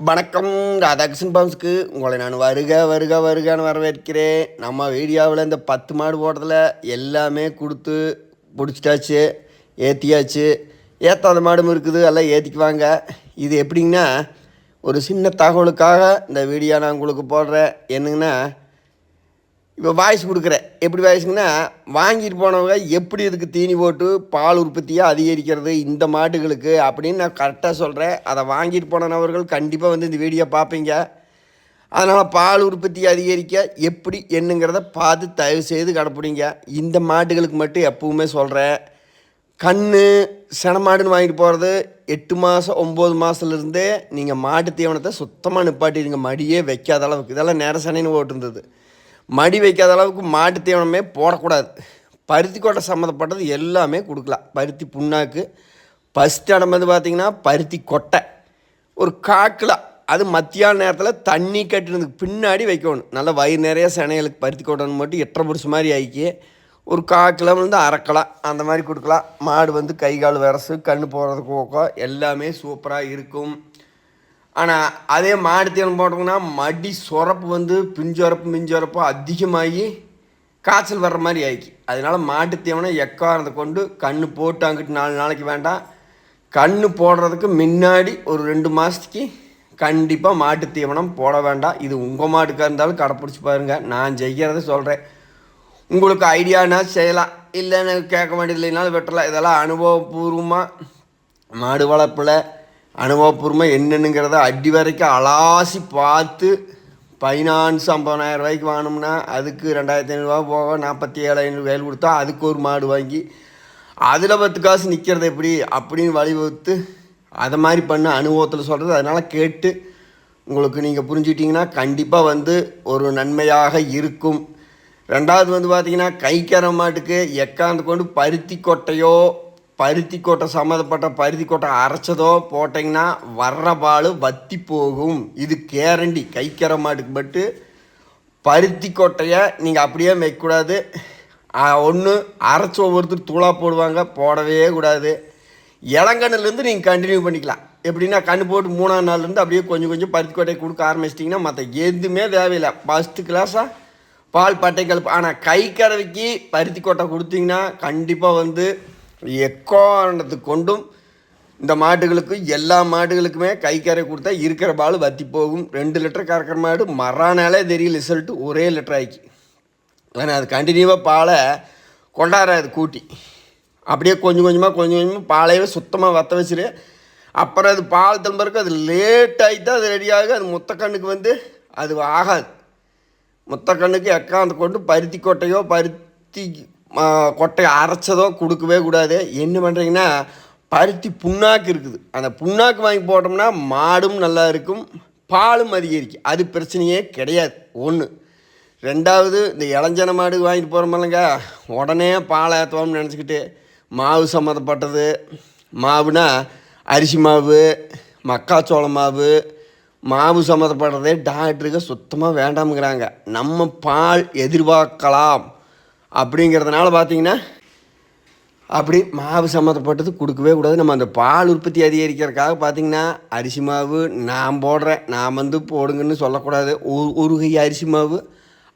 வணக்கம் ராதாகிருஷ்ணன் பம்ஸ்க்கு உங்களை நான் வருக வருக வருகன்னு வரவேற்கிறேன். நம்ம வீடியோவில் இந்த பத்து மாடு போடுறதில் எல்லாமே கொடுத்து பிடிச்சிட்டாச்சு ஏற்றியாச்சு ஏற்றாத மாடும் இருக்குது எல்லாம் ஏற்றிக்குவாங்க இது எப்படிங்கன்னா ஒரு சின்ன தகவலுக்காக இந்த வீடியோ நான் உங்களுக்கு போடுறேன். என்னங்கன்னா இப்போ வாய்ஸ் கொடுக்குறேன். எப்படி வாய்ஸுங்கன்னா வாங்கிட்டு போனவங்க எப்படி இதுக்கு தீனி போட்டு பால் உற்பத்தியாக அதிகரிக்கிறது இந்த மாடுகளுக்கு அப்படின்னு நான் கரெக்டாக சொல்கிறேன் அதை வாங்கிட்டு போன நபர்கள் கண்டிப்பாக வந்து இந்த வீடியோ பார்ப்பீங்க. அதனால் பால் உற்பத்தி அதிகரிக்க எப்படி என்னங்கிறத பார்த்து தயவு செய்து கடைப்பிடிங்க. இந்த மாடுகளுக்கு மட்டும் எப்பவுமே சொல்கிறேன் கண் மாடுன்னு வாங்கிட்டு போகிறது எட்டு மாதம் ஒம்பது மாதத்துலேருந்தே நீங்கள் மாட்டு தீவனத்தை சுத்தமாக நிப்பாட்டிடுங்க. மடியே வைக்காத அளவுக்கு. இதெல்லாம் நேர சனைன்னு ஓட்டுருந்தது மடி வைக்காத அளவுக்கு மாட்டு தீவனமே போடக்கூடாது. பருத்தி கொட்டை சம்மந்தப்பட்டது எல்லாமே கொடுக்கலாம். பருத்தி புண்ணாக்கு ஃபஸ்ட் இடம் வந்து பார்த்திங்கன்னா பருத்தி கொட்டை. ஒரு காக்கில் அது மத்தியான நேரத்தில் தண்ணி கட்டினதுக்கு பின்னாடி வைக்கணும். நல்ல வயிறு நிறைய சினைகளுக்கு பருத்தி கொட்டணும் மட்டும் எட்டரை பிடிச்ச மாதிரி ஆக்கி ஒரு காக்கில் வந்து அரைக்கலாம் அந்த மாதிரி கொடுக்கலாம். மாடு வந்து கை கால் விரசு கண்ணு போகிறதுக்கு போக்கோ எல்லாமே சூப்பராக இருக்கும். ஆனால் அதே மாடு தீவனம் போட்டோம்னா மடி சுரப்பு வந்து பிஞ்சுரப்பு மிஞ்சுரப்பு அதிகமாகி காய்ச்சல் வர்ற மாதிரி ஆயிடுச்சு. அதனால் மாட்டு தீவனம் எக்காரத்தை கொண்டு கண்ணு போட்டு அங்கிட்டு நாலு நாளைக்கு வேண்டாம். கண்ணு போடுறதுக்கு முன்னாடி ஒரு ரெண்டு மாதத்துக்கு கண்டிப்பாக மாட்டு தீவனம் போட வேண்டாம். இது உங்கள் மாட்டுக்காக இருந்தாலும் கடைப்பிடிச்சி பாருங்கள் நான் செய்கிறத சொல்கிறேன் உங்களுக்கு ஐடியானா செய்யலாம். இல்லைன்னு கேட்க வேண்டியது இல்லைனாலும் வெட்டலாம். இதெல்லாம் அனுபவபூர்வமாக மாடு வளர்ப்பில் அனுபவபூர்வமாக என்னென்னுங்கிறத அடி வரைக்கும் அலாசி பார்த்து ஃபைனான்ஸ் ஐம்பதாயிரம் ரூபாய்க்கு வாங்கினோம்னா அதுக்கு ரெண்டாயிரத்தி ஐநூறுரூவா போக நாற்பத்தி ஏழு ஐநூறு வேல் கொடுத்தா அதுக்கு ஒரு மாடு வாங்கி அதில் பத்து காசு நிற்கிறது எப்படி அப்படின்னு வழிவகுத்து அதை மாதிரி பண்ண அனுபவத்தில் சொல்கிறது அதனால் கேட்டு உங்களுக்கு நீங்கள் புரிஞ்சுக்கிட்டிங்கன்னா கண்டிப்பாக வந்து ஒரு நன்மையாக இருக்கும். ரெண்டாவது வந்து பார்த்திங்கன்னா கைக்கர மாட்டுக்கு எக்காந்து கொண்டு பருத்தி கொட்டையோ பருத்தி கொட்டை சம்மந்தப்பட்ட பருத்தி கொட்டை அரைச்சதோ போட்டிங்கன்னா வர்ற பால் வத்தி போகும். இது கேரண்டி கைக்கிற மாட்டுக்கு பட்டு பருத்தி கொட்டையை நீங்கள் அப்படியே வைக்கக்கூடாது ஒன்று அரைச்சி ஒவ்வொருத்தர் தூளாக போடுவாங்க போடவே கூடாது. இளங்கண்ணுலேருந்து நீங்கள் கண்டினியூ பண்ணிக்கலாம். எப்படின்னா கண்ணு போட்டு மூணாம் நாள்லேருந்து அப்படியே கொஞ்சம் கொஞ்சம் பருத்தி கொட்டையை கொடுக்க ஆரம்பிச்சிட்டிங்கன்னா மற்ற எதுவுமே தேவையில்லை. ஃபஸ்ட்டு கிளாஸாக பால் பட்டை கலப்பு. ஆனால் கை கறவைக்கு பருத்தி கொட்டை கொடுத்தீங்கன்னா கண்டிப்பாக வந்து எக்காரணத்துக்கு கொண்டும் இந்த மாடுகளுக்கு எல்லா மாடுகளுக்குமே கை கரை கொடுத்தா இருக்கிற பால் வத்தி போகும். ரெண்டு லிட்டர் கறக்கிற மாடு மறானாலே தெரியும் ரிசல்ட்டு ஒரே லிட்டர் ஆக்கி ஆனால் அது கண்டினியூவாக பாலை கொண்டாடாது கூட்டி. அப்படியே கொஞ்சம் கொஞ்சமாக கொஞ்சம் கொஞ்சமாக பாலையே சுத்தமாக வற்ற வச்சுரு அப்புறம் அது பால் திரும்பறக்கு அது லேட் ஆகிட்டு அது ரெடியாக அது முத்த கண்ணுக்கு வந்து அது ஆகாது. முத்த கண்ணுக்கு எக்காந்து கொண்டு பருத்தி கொட்டையோ பருத்தி கொட்டையை அரைச்சதோ கொடுக்கவே கூடாது. என்ன பண்ணுறீங்கன்னா பருத்தி புண்ணாக்கு இருக்குது. அந்த புண்ணாக்கு வாங்கி போட்டோம்னா மாடும் நல்லா இருக்கும் பாலும் அதிகரிக்கும். அது பிரச்சனையே கிடையாது. ஒன்று ரெண்டாவது இந்த இளஞ்சன மாடு வாங்கிட்டு போகிறோமில்லங்க உடனே பால் ஏற்றுவோம்னு நினச்சிக்கிட்டு மாவு சம்மந்தப்பட்டது மாவுனா அரிசி மாவு மக்காச்சோள மாவு மாவு சம்மந்தப்பட்டதே டாக்டருக்கு சுத்தமாக வேண்டாமுங்கிறாங்க. நம்ம பால் எதிர்பார்க்கலாம். அப்படிங்கிறதுனால பார்த்தீங்கன்னா அப்படி மாவு சம்மந்தப்பட்டது கொடுக்கவே கூடாது. நம்ம அந்த பால் உற்பத்தி அதிகரிக்கிறதுக்காக பார்த்தீங்கன்னா அரிசி மாவு நான் போடுறேன் நான் வந்து போடுங்கன்னு சொல்லக்கூடாது. ஒரு ஒரு கை அரிசி மாவு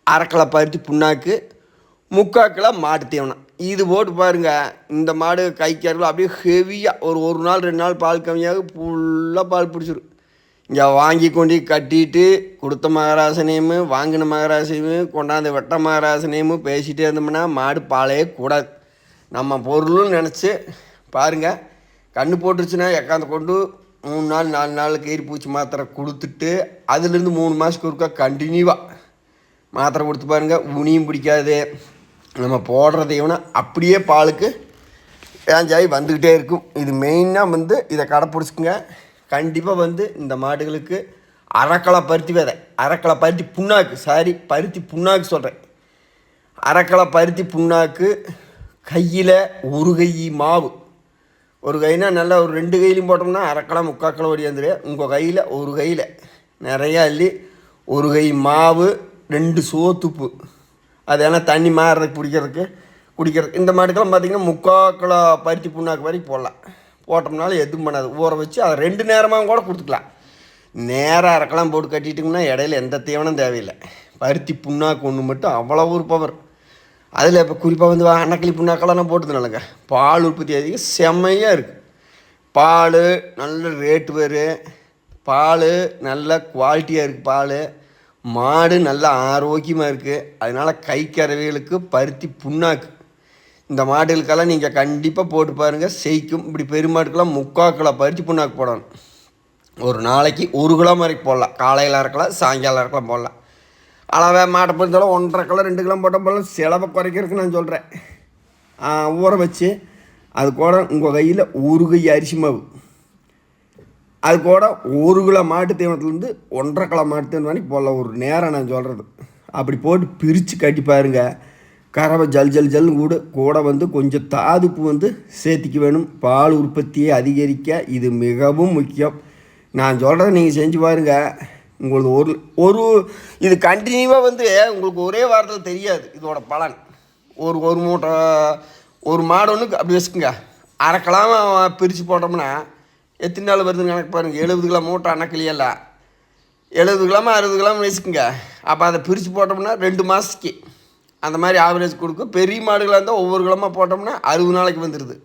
அரைக்கலை பருத்தி புண்ணாக்கு முக்கால் கிலோ மாட்டு தீவனம் இது போட்டு பாருங்க இந்த மாடு கை அப்படியே ஹெவியாக ஒரு ஒரு நாள் ரெண்டு நாள் பால் கம்மியாக ஃபுல்லாக பால் பிடிச்சிரும். இங்கே வாங்கி கொண்டு கட்டிட்டு கொடுத்த மகராசனையும் வாங்கின மகராசனையும் கொண்டாந்து வெட்ட மகராசனையும் பேசிகிட்டே இருந்தோம்னா மாடு பாலே கூடாது. நம்ம பொருளும் நினச்சி பாருங்கள் கண்ணு போட்டுருச்சுன்னா எக்காந்து கொண்டு மூணு நாள் நாலு நாள் கீரி பூச்சி மாத்திரை கொடுத்துட்டு அதுலேருந்து மூணு மாதத்துக்கு ஒருக்கா கண்டினியூவாக மாத்திரை கொடுத்து பாருங்கள் உனியும் பிடிக்காது. நம்ம போடுறது இவனை அப்படியே பாலுக்கு ஏஞ்சாயி வந்துக்கிட்டே இருக்கும். இது மெயினாக வந்து இதை கடைப்பிடிச்சிக்குங்க. கண்டிப்பாக வந்து இந்த மாடுகளுக்கு அரைக்களா பருத்தி விதை அரைக்களா பருத்தி புண்ணாக்கு சாரி பருத்தி புண்ணாக்கு சொல்கிறேன் அரைக்களா பருத்தி புண்ணாக்கு கையில் ஒரு கை மாவு. ஒரு கைனா நல்லா ஒரு ரெண்டு கையிலையும் போட்டோம்னா அரைக்களா முக்கால் ஓடியாந்துரு உங்கள் கையில் ஒரு கையில். நிறையா அள்ளி ஒரு கை மாவு ரெண்டு சோத்துப்பு. அது ஏன்னா தண்ணி மாறுறதுக்கு பிடிக்கிறதுக்கு குடிக்கிறதுக்கு. இந்த மாட்டுக்கெல்லாம் பார்த்திங்கன்னா முக்காக்கிலோ பருத்தி புண்ணாக்கு வரைக்கும் போடலாம். ஓட்டம்னாலும் எதுவும் பண்ணாது. ஊற வச்சு அதை ரெண்டு நேரமாக கூட கொடுத்துக்கலாம். நேராக இறக்கலாம் போட்டு கட்டிட்டிங்கன்னா இடையில எந்த தீவனம் தேவையில்லை. பருத்தி புண்ணாக்கு ஒன்று மட்டும் அவ்வளோ ஒரு பவர் அதில் இப்போ குறிப்பாக வந்து அன்னக்கிளி புண்ணாக்கெல்லாம் நான் போட்டதுனாலங்க. பால் உற்பத்தி அதிகம் செம்மையாக இருக்குது பால் நல்ல ரேட்டு வரும் பால் நல்ல குவாலிட்டியாக இருக்குது பால். மாடு நல்ல ஆரோக்கியமாக இருக்குது அதனால் கை கறவைகளுக்கு பருத்தி புண்ணாக்கு இந்த மாடுகளுக்கெல்லாம் நீங்கள் கண்டிப்பாக போட்டு பாருங்கள் செய்க்கும். இப்படி பெருமாட்டுக்கெல்லாம் முக்கால் கிலோ பறித்து புண்ணாக்கு போடணும். ஒரு நாளைக்கு ஒரு கிலோ மாதிரி போடலாம். காலையில் இருக்கலாம் சாயங்காலம் இருக்கலாம் போடலாம். அளவை மாட்டை பொறுத்தாலும் ஒன்றரை கிலோ ரெண்டு கிலோ போட்டால் போடலாம். செலவை குறைக்கிறதுக்கு நான் சொல்கிறேன் ஊற வச்சு அது கூட உங்கள் கையில் ஒரு கை அரிசி மாவு. அது கூட ஒரு கிலோ மாட்டு தீவனத்துலேருந்து ஒன்றரை கிலோ மாட்டு தீவனம் வரைக்கும் போடலாம். ஒரு நேரம் நான் சொல்கிறது அப்படி போட்டு பிரித்து கட்டி பாருங்கள் கறவை ஜல் ஜல் ஜல் கூட கூட வந்து கொஞ்சம் தாதுப்பு வந்து சேர்த்திக்க வேணும். பால் உற்பத்தியை அதிகரிக்க இது மிகவும் முக்கியம். நான் சொல்கிறத நீங்கள் செஞ்சு பாருங்க. உங்களுக்கு ஒரு ஒரு இது கண்டினியூவாக வந்து உங்களுக்கு ஒரே வாரத்தில் தெரியாது இதோட பலன். ஒரு ஒரு மூட்டை ஒரு மாடு ஒன்று அப்படி வச்சுக்கோங்க. அரைக்கலாம் பிரித்து போட்டோம்னா எத்தனை நாள் வருதுன்னு கணக்கு பாருங்கள் எழுபது கிலோ மூட்டை அணக்கிளியல்ல எழுபது கிலோமா அறுபது கிலோமு வச்சுக்கோங்க. அப்போ அதை பிரித்து போட்டோம்னா ரெண்டு மாதத்துக்கு அந்த மாதிரி ஆவரேஜ் கொடுக்கும். பெரிய மாடுகளாக இருந்தால் ஒவ்வொரு கிலோமா போட்டோம்னா அறுபது நாளைக்கு வந்துடுது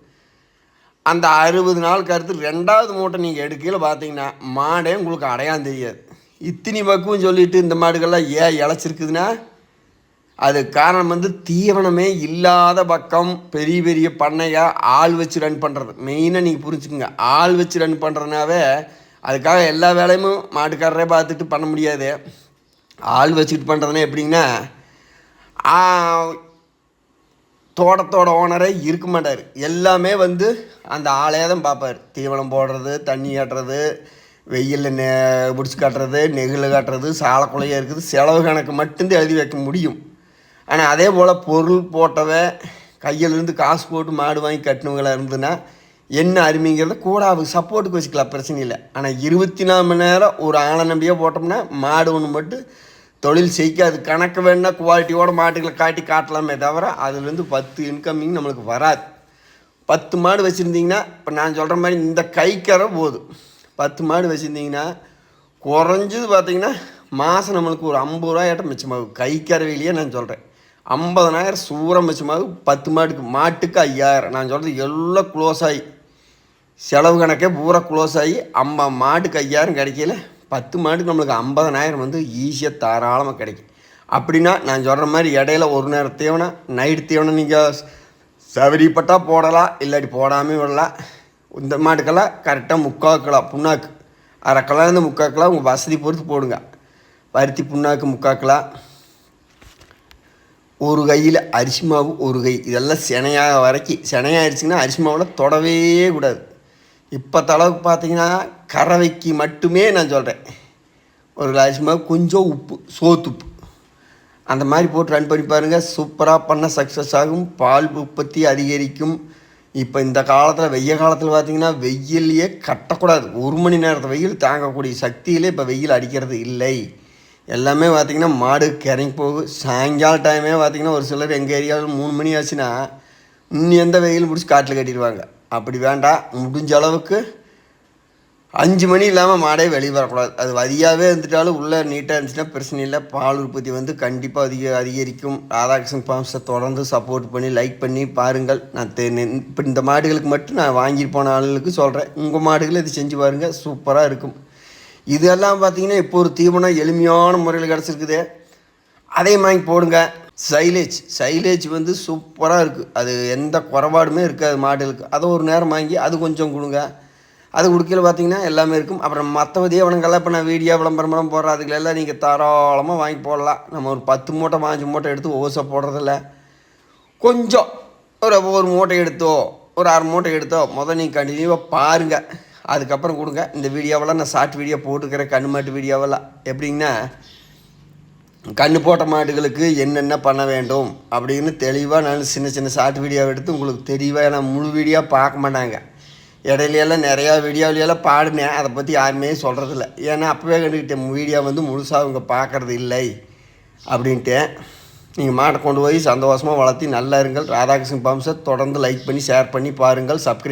அந்த அறுபது நாளுக்கு அடுத்து ரெண்டாவது மூட்டை நீங்கள் எடுக்கையில் பார்த்தீங்கன்னா மாடே உங்களுக்கு அடையாளம் தெரியாது. இத்தினி பக்குவம் சொல்லிட்டு இந்த மாடுகள்லாம் ஏன் இழைச்சிருக்குதுன்னா அது காரணம் வந்து தீவனமே இல்லாத பக்கம் பெரிய பெரிய பண்ணையாக ஆள் வச்சு ரன் பண்ணுறது மெயினாக நீங்கள் புரிஞ்சுக்கோங்க. ஆள் வச்சு ரன் பண்ணுறதுனாவே அதுக்காக எல்லா வேலையும் மாட்டுக்காரரே பார்த்துட்டு பண்ண முடியாது. ஆள் வச்சுக்கிட்டு பண்ணுறதுனா எப்படிங்கன்னா தோட்டத்தோட ஓனரே இருக்க மாட்டார். எல்லாமே வந்து அந்த ஆளே தான் பார்ப்பார். தீவனம் போடுறது தண்ணி காட்டுறது வெயிலில் நெ பிடிச்சி காட்டுறது நெகிழ் காட்டுறது சாலக்குலையாக இருக்குது. செலவு கணக்கு மட்டும்தான் எழுதி வைக்க முடியும். ஆனால் அதே போல் பொருள் போட்டவை கையிலேருந்து காசு போட்டு மாடு வாங்கி கட்டினவங்களாக இருந்துன்னா என்ன அருமைங்கிறத கூட அவங்க சப்போர்ட்டுக்கு வச்சுக்கலாம் பிரச்சனை இல்லை. ஆனால் இருபத்தி நாலு மணி நேரம் ஒரு ஆளை நம்பியே போட்டோம்னா மாடு ஒன்று மட்டும் தொழில் செய்க்காது கணக்கு வேணுன்னா குவாலிட்டியோட மாட்டுகளை காட்டி காட்டலாமே தவிர அதுலேருந்து பத்து இன்கமிங் நம்மளுக்கு வராது. பத்து மாடு வச்சுருந்தீங்கன்னா இப்போ நான் சொல்கிற மாதிரி இந்த கைக்கரை போதும் பத்து மாடு வச்சுருந்தீங்கன்னா குறைஞ்சது பார்த்தீங்கன்னா மாதம் நம்மளுக்கு ஒரு ஐம்பது ரூபாயிட்ட மிச்சமாகும். கைக்கறவையிலேயே நான் சொல்கிறேன் ஐம்பதனாயிரம் சூரம் மிச்சமாகும். பத்து மாட்டுக்கு மாட்டுக்கு ஐயாயிரம். நான் சொல்கிறது எல்லாம் க்ளோஸ் ஆகி செலவு கணக்கே பூரா க்ளோஸ் ஆகி அம்மா மாட்டுக்கு ஐயாயிரம் கிடைக்கல. பத்து மாட்டுக்கு நம்மளுக்கு ஐம்பதனாயிரம் வந்து ஈஸியாக தாராளமாக கிடைக்கும். அப்படின்னா நான் சொல்கிற மாதிரி இடையில ஒரு நேரம் தீவனம் நைட்டு தீவனம் நீங்கள் சவரிப்பட்டா போடலாம் இல்லாட்டி போடாமல் விடலாம். இந்த மாட்டுக்கெல்லாம் கரெக்டாக முக்கால் கிலோ புண்ணாக்கு அரை கிலோ முக்கால் கிலோ உங்கள் வசதி பொறுத்து போடுங்க. பருத்தி புண்ணாக்கு முக்கால் கிலோ. ஒரு கையில் அரிசி மாவு ஒரு கை. இதெல்லாம் சினையாக வரைக்கும் சினையாயிருச்சுன்னா அரிசி மாவில் தொடவே கூடாது. இப்போ தளவுக்கு பார்த்தீங்கன்னா கறவைக்கு மட்டுமே நான் சொல்கிறேன் ஒரு கிலோ கொஞ்சம் உப்பு சோத்துப்பு. அந்த மாதிரி போட்டு ரன் பண்ணி பாருங்கள் சூப்பராக பண்ண சக்ஸஸ் ஆகும். பால் உற்பத்தி அதிகரிக்கும். இப்போ இந்த காலத்தில் வெய்ய காலத்தில் பார்த்தீங்கன்னா வெயிலையே கட்டக்கூடாது. ஒரு மணி நேரத்தை வெயில் தாங்கக்கூடிய சக்தியிலே இப்போ வெயில் அடிக்கிறது இல்லை. எல்லாமே பார்த்தீங்கன்னா மாடு கிறங்கி போகும் சாயங்கால டைமே பார்த்தீங்கன்னா ஒரு சிலர் எங்கள் ஏரியாவில் மூணு மணி ஆச்சுன்னா இன்னும் எந்த வெயிலும் பிடிச்சி காட்டில் கட்டிடுவாங்க. அப்படி வேண்டாம். முடிஞ்ச அளவுக்கு அஞ்சு மணி இல்லாமல் மாடே வெளியே வரக்கூடாது. அது வதியாகவே இருந்துட்டாலும் உள்ளே நீட்டாக இருந்துச்சுன்னா பிரச்சனை இல்லை. பால் உற்பத்தி வந்து கண்டிப்பாக அதிக அதிகரிக்கும். ராதாகிருஷ்ணன் பாம்ஸை தொடர்ந்து சப்போர்ட் பண்ணி லைக் பண்ணி பாருங்கள். நான் தெ இப்போ இந்த மாடுகளுக்கு மட்டும் நான் வாங்கிட்டு போன ஆளுகளுக்கு சொல்கிறேன் உங்கள் மாடுகளை இது செஞ்சு பாருங்கள் சூப்பராக இருக்கும். இதெல்லாம் பார்த்தீங்கன்னா இப்போ ஒரு தீவனம் எளிமையான முறையில் கிடச்சிருக்குது. அதையும் வாங்கி போடுங்க. சைலேஜ் சைலேஜ் வந்து சூப்பராக இருக்குது அது எந்த குறைபாடுமே இருக்காது மாடுகளுக்கு. அதை ஒரு நேரம் வாங்கி அது கொஞ்சம் கொடுங்க. அது கொடுக்கல பார்த்தீங்கன்னா எல்லாமே இருக்கும். அப்புறம் மற்ற தீவனங்கள்லாம் இப்போ நான் வீடியோ விளம்பரம் போடுற அதுகளெல்லாம் நீங்கள் தாராளமாக வாங்கி போடலாம். நம்ம ஒரு பத்து மூட்டை பாஞ்சு மூட்டை எடுத்து ஓசை போடுறதில்ல. கொஞ்சம் ஒரு ஒரு மூட்டை எடுத்தோ ஒரு அரை மூட்டை எடுத்தோ முதல் நீங்கள் கண்டினியூவாக பாருங்கள் அதுக்கப்புறம் கொடுங்க. இந்த வீடியோவெல்லாம் நான் ஷார்ட் வீடியோ போட்டுக்கிறேன். கண்ணு மாட்டு வீடியோவெல்லாம். எப்படிங்கன்னா கண்ணு போட்ட மாடுகளுக்கு என்னென்ன பண்ண வேண்டும் அப்படின்னு தெளிவாக நான் சின்ன சின்ன ஷார்ட் வீடியோ எடுத்து உங்களுக்கு தெளிவாக நான் முழு வீடியோ பார்க்க மாட்டாங்க. இடையிலையெல்லாம் நிறையா வீடியோவிலையெல்லாம் பாடினேன். அதை பற்றி யாருமே சொல்கிறதில்ல ஏன்னா அப்போவே கண்டுக்கிட்டேன் வீடியோ வந்து முழுசாக அவங்க பார்க்குறது இல்லை. அப்படின்ட்டு நீங்கள் மாட்டை கொண்டு போய் சந்தோஷமாக வளர்த்தி நல்லா இருங்கள். ராதாகிருஷ்ணன் பாம்சை தொடர்ந்து லைக் பண்ணி ஷேர் பண்ணி பாருங்கள். சப்ஸ்கிரைப்